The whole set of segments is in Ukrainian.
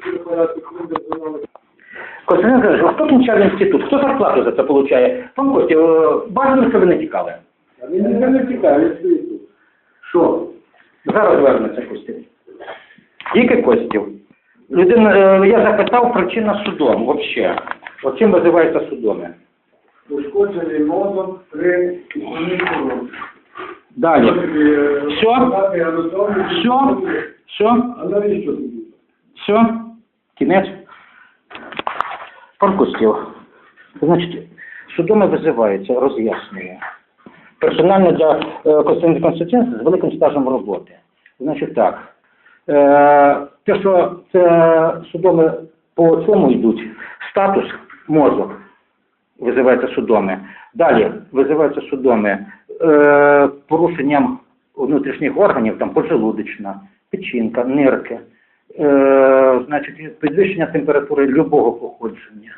Перепарати, коли дозволяли. Хто кінчав інститут? Хто зарплату за це получає? Пан Костя, е, бажано, що ви не тікали. А він ніде не тікає, він. Що? Зараз вернеться Костя. Тільки Костів. Людина, е, я запитав причина судом взагалі. От чим визивається судоми? Ушкоджений мозок при. Далі. Все? Все? Все? Все? Кінець? Костів, значить, судоми визивається, роз'яснює. Персонально для е, Костянтина Константиновича з великим стажем роботи. Значить так, е, те, що це судоми по цьому йдуть, статус, мозок визивається судоми. Далі визиваються судоми е, порушенням внутрішніх органів, там поджелудочна, печінка, нирки, е, значить, підвищення температури любого походження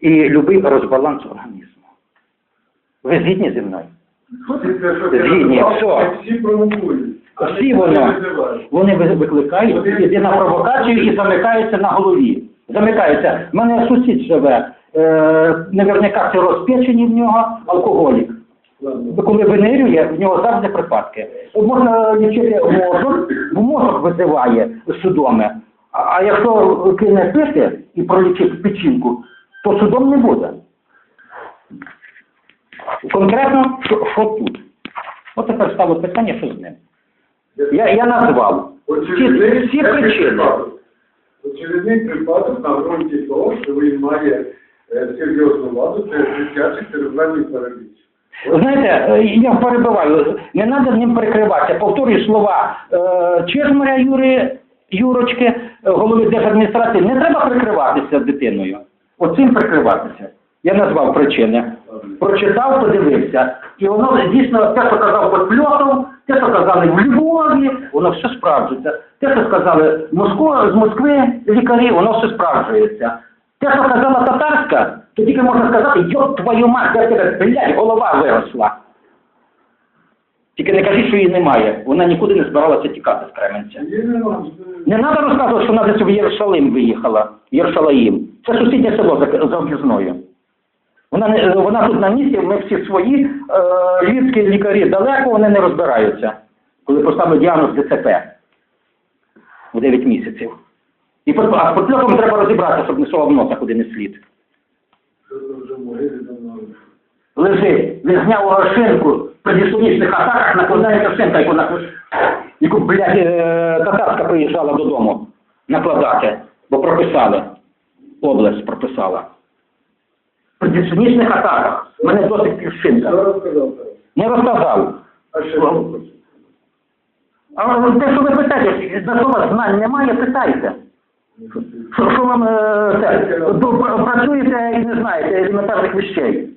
і любий розбаланс організму. Ви згідні зі мною? Згідні, все. Всі провокують. Всі воно. Вони викликають, іде на провокацію і замикаються на голові. Замикаються. У мене сусід живе, е, наверняка це розпечені в нього алкоголік. Коли винирює, в нього завжди припадки. Можна лічити мозок, бо мозок визиває судоми. А якщо кине пити і пролічить печінку, то судом не буде. Конкретно, що, що тут? От тепер ставить питання, що з ним. Я, я назвав всі, всі причини. Очевидний припадок на ґрунті того, що він має серйозну ваду, це дитячий cerebrальний параліч. Знаєте, я перебиваю, не треба ним перекриватися. Повторюю слова е, Чижмаря Юри, Юрочки, голови держадміністрації, не треба прикриватися дитиною. Оцим прикриватися. Я назвав причини. Прочитав, подивився. І воно дійсно те, що казав Подпльотов, те, що казали в Львові, воно все справджується. Те, що сказали Москва, з Москви лікарі, воно все справджується. Те, що казала татарська, то тільки можна сказати, йоп твою мать, де тебе, блядь, голова виросла. Тільки не кажіть, що її немає. Вона нікуди не збиралася тікати з Кременця. Не треба розказувати, що вона десь в Єрусалим виїхала. Єрусалаїм. Це сусіднє село за, за об'їзною. Вона, не, вона тут на місці, ми всі свої, е, львівські лікарі далеко, вони не розбираються, коли поставили діагноз ДЦП у 9 місяців. І по- а з подплеком треба розібратися, щоб не совав носа куди не слід. Лежить, він зняв грошинку при дисонічних атаках, накладається шинка, яку, яку блядь, е, татарська приїжджала додому накладати, бо прописали. Область прописала. При дисонічних атаках. Мене досить зараз? Не розказав. А те, що ви питаєте, на що знань немає, питайте. Що, що вам е, працюєте і не знаєте елементарних вещей.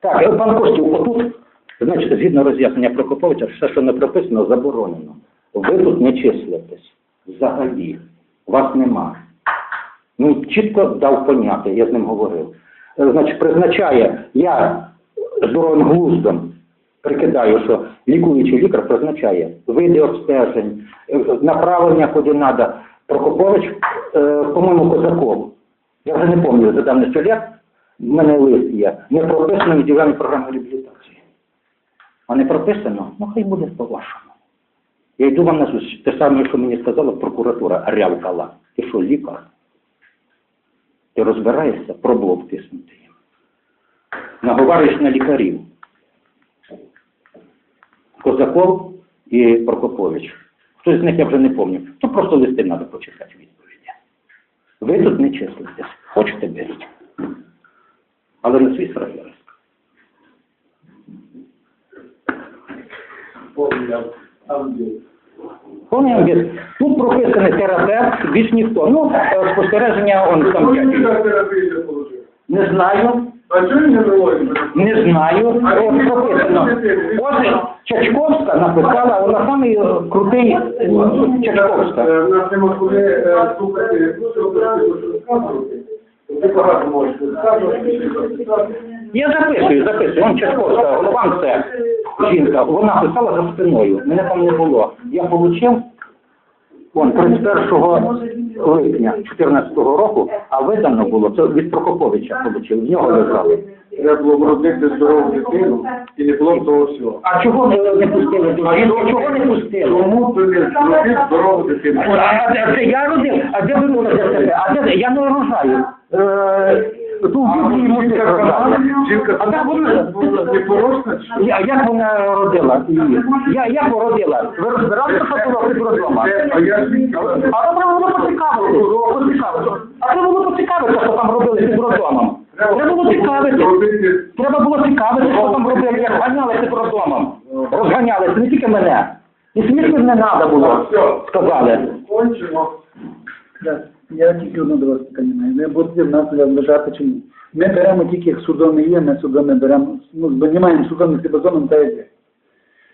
Так, е, пан Костів, отут, значить, згідно роз'яснення Прокоповича, все, що не прописано, заборонено. Ви тут не числитесь. Взагалі. Вас нема. Ну, чітко дав поняти, я з ним говорив. Е, Значить, призначає, я здоровим глуздом прикидаю, що лікуючий лікар призначає види обстежень, е, направлення куди треба. Прокопович, е, по-моєму, Козаков. Я вже не пам'ятаю, за давності лет, в мене лист є, не прописано індивідуальні програми реабілітації. А не прописано, ну хай буде по-вашому. Я йду вам на зустріч. Те саме, що мені сказала прокуратура, рявкала. Ти що, лікар? Ти розбираєшся, пробував тиснути їм. Наговарюєш на лікарів. Козаков і Прокопович. Хтось з них я вже не пам'ятаю. То просто листи треба почитати відповіді. Ви тут не числитесь. Хочете беріть. Але на свій де. Повний амбіт. Тут прописаний терапевт, більш ніхто. Ну, е, спостереження он там. Не знаю. А чого він не вивозить? Не знаю. От прописано. Ось Чачковська написала, вона самий е, крутий е, Чачковська. Е, В нас нема коли е, слухати, що ти розказувати. Ти багато можеш розказувати, що розказувати. Я записую, записую. Он Чашковська, голова це жінка, вона писала за спиною. Мене там не було. Я отримав Вон 31 липня 2014 року, а видано було, це від Прокоповича отримав, в нього лежали. Треба було вродити здорову дитину і не було того всього. А чого не, не пустили до? Чого не пустили? Чому ти не зробив здорову дитину? А, а де- це я родив, а де ви себе? А де я не рожаю? Е, А як вона не порожна? чи як вона родила? Я як породила? Ви розбиралися, що було під роддома? А я? А треба було поцікавитися. А треба було поцікавитися, що там робили під роддомом. Треба було цікавитися. Робити Треба було цікавитися, що там робили, як ганяли під роддомом. Розганялися, не тільки мене. І смішно не треба було, сказали. кончимо. Я тільки одне до вас питання Ви будете в нас лежати чому? Ми беремо тільки як судоми є, ми судоми беремо, ну, знімаємо судоми з базоном та йде.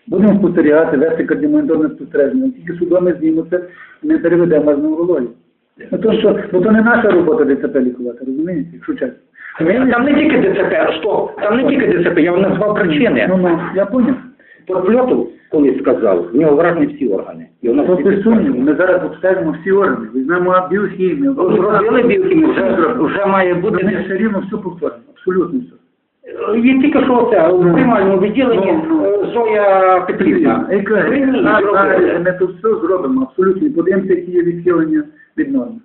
Будемо спостерігати, вести кардіомоніторне спостереження. Тільки судоми знімуться, ми переведемо вас на урологію. Ну, то що, бо то не наша робота ДЦП лікувати, розумієте, якщо чесно. Там не тільки ДЦП, стоп, там не тільки ДЦП, я вам назвав причини. ну, ну, я поняв. Подпльоту колись сказав, в нього вражені всі органи. І у То всі без ми зараз обстежимо всі органи, візьмемо біохімію. Зробили біохімію, вже, вже має бути. Ми все рівно все повторимо, абсолютно все. Є тільки що це, в приймальному відділенні Ну, ну. е, Зоя Петрівна. А, Ми тут все зробимо, абсолютно. І подивимося, які є відхилення від норми.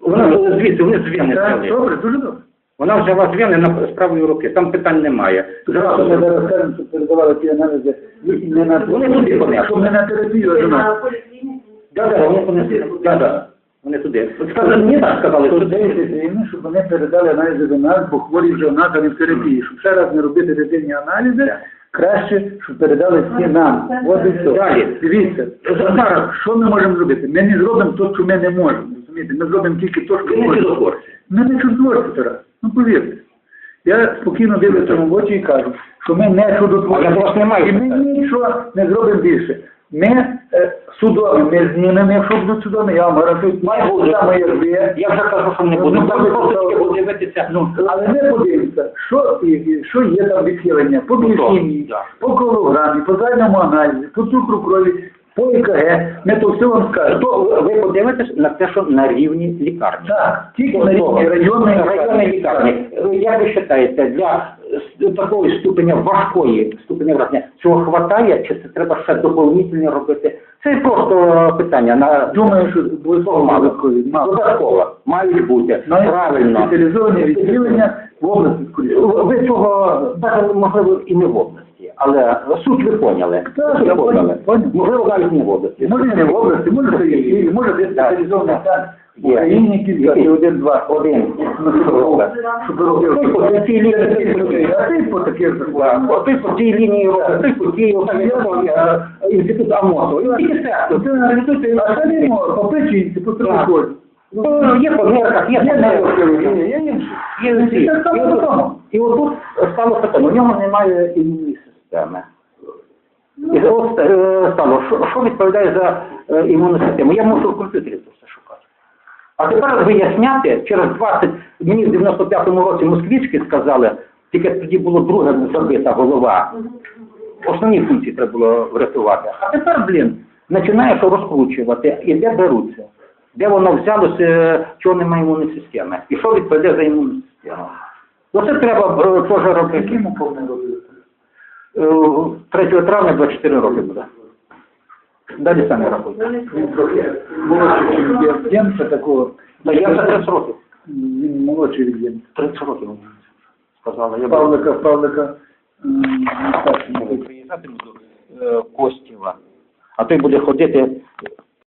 Вона е, звідси, вони з Вени Так, взяли. добре, дуже добре. Вона взяла з Вени на з правої руки, там питань немає. Зараз ми зараз скажемо, що передавали ті аналізи не на Вони туди понесли. щоб не на терапію, а нас. Да, да, вони понесли. Да, да. Вони туди. Сказали, мені так сказали, що рівно, щоб вони передали аналізи до нас, бо хворі вже у нас, а не в терапії. Щоб ще раз не робити дитині аналізи, краще, щоб передали всі нам. От і все. Далі. Дивіться, зараз, що ми можемо зробити? Ми не зробимо те, що ми не можемо. Розумієте? Ми зробимо тільки те, що не можемо. чудотворці. Ми не чудотворці, Тарас. Ну повірте. Я спокійно дивлюся в очі і кажу, що ми не маю І ми нічого не зробимо більше. Ми е, судові, ми знімемо, якщо будуть судові, я вам гарантую, має бути саме як ви. Я вже кажу, що не буду. Ну, Там просто просто- тільки буде. Ну, але ми подивимося, що, і- і- що є там відхилення по Ну, біохімії, да. по колограмі, по загальному аналізі, по цукру крові, по ЕКГ. Ми то все вам скажемо. То ви подивитесь на те, що на рівні лікарні. Так, тільки на рівні районної районної лікарні. Як ви вважаєте, для такого ступеня важкої ступеня враження, цього хватає, чи це треба ще доповнительно робити? Це просто питання на Думаю, що обов'язково мало. Додатково. Мають бути. Мають Правильно. Спеціалізовані відділення в області. Ви цього, навіть, можливо, і не в області, але суть ви поняли. Так, Суть я поняв, поняв. Можливо, навіть не в області. Може не в області, може це є в Києві, може десь спеціалізований центр в. Україні кілька, і один-два. Один. Ну, щоб робив. Щоб по цій лінії. А ти по таких. От Той по цій лінії робить, той по цій, е, інститут АМОСу. І тільки це. А це не по печінці, по Так. Ну, Є по нерках, є по нервохірургія, є інші. Є всі. І отут- тому. І стало питання, у нього немає імунної системи. І от е, стало, що, що відповідає за е, імунну систему? Я можу в комп'ютері це все шукати. А тепер виясняти, через 20, мені в 95-му році москвички сказали, тільки тоді було друге забита голова. Основні функції треба було врятувати. А тепер, блін, починаєш розкручувати, і де беруться. Де воно взялося, чого немає імунної системи. І що відповідає за імунну систему. Оце треба е, теж робити. Яким повинен робити? Е, 3 травня 24 роки буде. Далі самі рахуйте. Він трохи молодший, ніж є. Такого. Та я за 30 років. Він молодший від Ємця. 30 років мені сказала. Я Павлика, Павлика. ем, так, приїжджатиму до е, Костєва. А той буде ходити